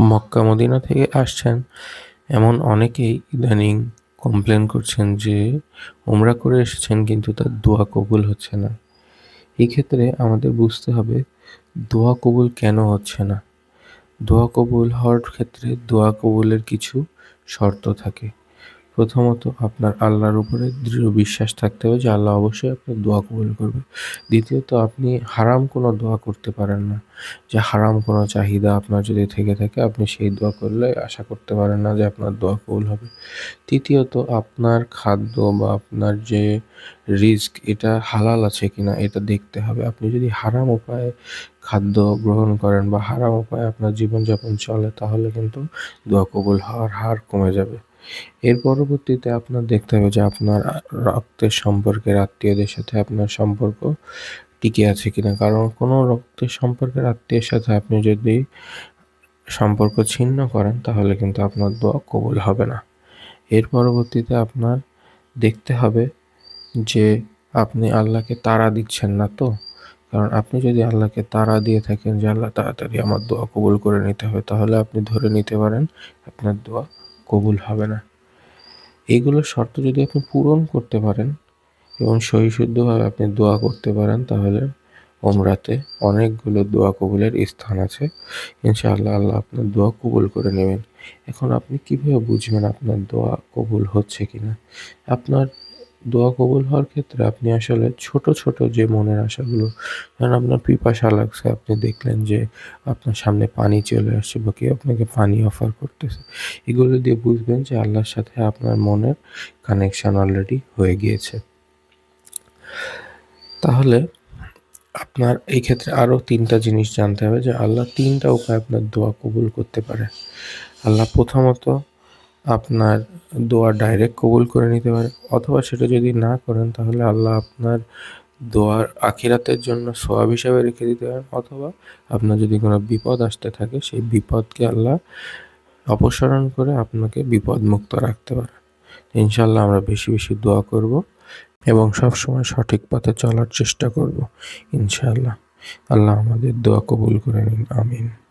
Mecca Medina থেকে আসছেন। এমন অনেকেই ইদানিং কমপ্লেন করছেন যে ওমরা করে এসেছেন কিন্তু তার দোয়া কবুল হচ্ছে না। এই ক্ষেত্রে আমাদের বুঝতে হবে, দোয়া কবুল কেন হচ্ছে না? দোয়া কবুল হওয়ার ক্ষেত্রে দোয়া কবুলের কিছু শর্ত থাকে। প্রথমত আপনার আল্লাহর উপরে দৃঢ় বিশ্বাস থাকতে হবে যে আল্লাহ অবশ্যই আপনার দোয়া কবুল করবে। দ্বিতীয়ত, আপনি হারাম কোনো দোয়া করতে পারেন না। যে হারাম কোনো চাহিদা আপনার যদি থেকে থাকে, আপনি সেই দোয়া করলে আশা করতে পারেন না যে আপনার দোয়া কবুল হবে। তৃতীয়ত, আপনার খাদ্য বা আপনার যে রিস্ক, এটা হালাল আছে কিনা, এটা দেখতে হবে। আপনি যদি হারাম উপায়ে খাদ্য গ্রহণ করেন বা হারাম উপায়ে আপনার জীবনযাপন চলে, তাহলে কিন্তু দোয়া কবুল হওয়ার হার কমে যাবে। এর পরবর্তীতে আপনার দেখতে হবে যে আপনার রক্তের সম্পর্কের আত্মীয়দের সাথে আপনার সম্পর্ক টিকে আছে কিনা। কারণ কোনো রক্তের সম্পর্কের আত্মীয়ের সাথে আপনি যদি সম্পর্ক ছিন্ন করেন, তাহলে কিন্তু আপনার দোয়া কবুল হবে না। এর পরবর্তীতে আপনার দেখতে হবে যে আপনি আল্লাহকে তারা দিচ্ছেন না তো। কারণ আপনি যদি আল্লাহকে তারা দিয়ে থাকেন যে আল্লাহ তাড়াতাড়ি আমার দোয়া কবুল করে নিতে হবে, তাহলে আপনি ধরে নিতে পারেন আপনার দোয়া কবুল হবে না। এইগুলো শর্ত যদি আপনি পূরণ করতে পারেন এবং সহিশুদ্ধভাবে আপনি দোয়া করতে পারেন, তাহলে ওমরাতে অনেকগুলো দোয়া কবুলের স্থান আছে। ইনশাআল্লাহ আল্লাহ আপনার দোয়া কবুল করে নেবেন। এখন আপনি কীভাবে বুঝবেন আপনার দোয়া কবুল হচ্ছে কি না আপনার দোয়া কবুল হওয়ার ক্ষেত্রে আপনি আসলে ছোট ছোট যে মনের আশাগুলো যেমন আপনার পিপাসা লাগছে, আপনি দেখলেন যে আপনার সামনে পানি চলে আসছে বা কেউ আপনাকে পানি অফার করতেছে, এগুলো দিয়ে বুঝবেন যে আল্লাহর সাথে আপনার মনের কানেকশান অলরেডি হয়ে গিয়েছে। তাহলে আপনার এই ক্ষেত্রে আরও তিনটা জিনিস জানতে হবে যে আল্লাহ তিনটা উপায় আপনার দোয়া কবুল করতে পারে। আল্লাহ প্রথমত আপনার দোয়া ডাইরেক্ট কবুল করে নিতে পারে। অথবা সেটা যদি না করেন, তাহলে আল্লাহ আপনার দোয়ার আখিরাতের জন্য সোয়াব হিসাবে রেখে দিতে পারেন। অথবা আপনার যদি কোনো বিপদ আসতে থাকে, সেই বিপদকে আল্লাহ অপসারণ করে আপনাকে বিপদমুক্ত রাখতে পারে ইনশাল্লাহ আমরা বেশি বেশি দোয়া করব এবং সবসময় সঠিক পথে চলার চেষ্টা করব, ইনশাআল্লাহ। আল্লাহ আমাদের দোয়া কবুল করে নিন, আমিন।